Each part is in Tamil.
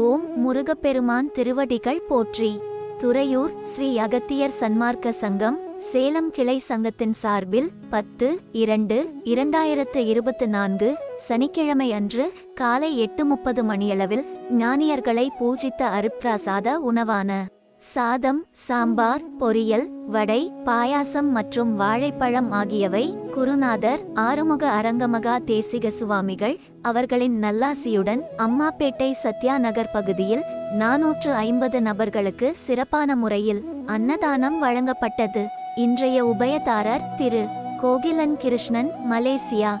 ஓம் முருகப்பெருமான் திருவடிகள் போற்றி. துறையூர் ஸ்ரீ அகத்தியர் சன்மார்க்க சங்கம் சேலம் கிளை சங்கத்தின் சார்பில் பத்து இரண்டு இரண்டாயிரத்து இருபத்து நான்கு சனிக்கிழமை அன்று காலை எட்டு முப்பது மணியளவில் ஞானியர்களை பூஜித்த அருப்பிரசாத உணவான சாதம் சாம்பார் பொரியல் வடை பாயாசம் மற்றும் வாழைப்பழம் ஆகியவை குருநாதர் ஆறுமுக அரங்கமகா தேசிக சுவாமிகள் அவர்களின் நல்லாசியுடன் அம்மாப்பேட்டை சத்யா நகர் பகுதியில் நாநூற்று ஐம்பது நபர்களுக்கு சிறப்பான முறையில் அன்னதானம் வழங்கப்பட்டது. இன்றைய உபயதாரர் திரு கோகிலன் கிருஷ்ணன் மலேசியா.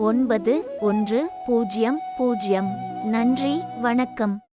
ஒன்பது ஒன்று பூஜ்ஜியம் பூஜ்ஜியம் நன்றி வணக்கம்.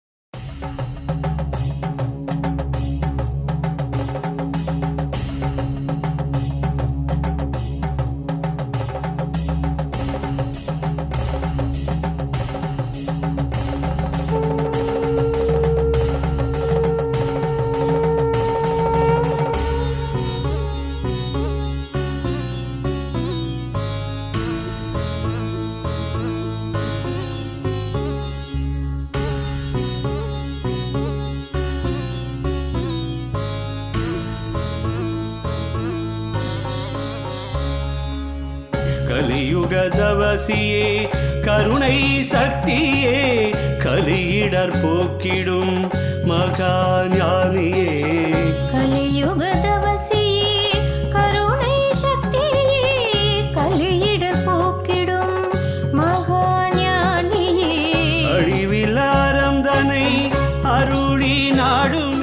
கலியுக தவசியே கருணை சக்தியே கலியிடர் போக்கிடும் மகா ஞானியே கலியுகதவசியே கருணை சக்தியே கலியிட போக்கிடும் அழிவிலாரம் தனை அருளி நாடும்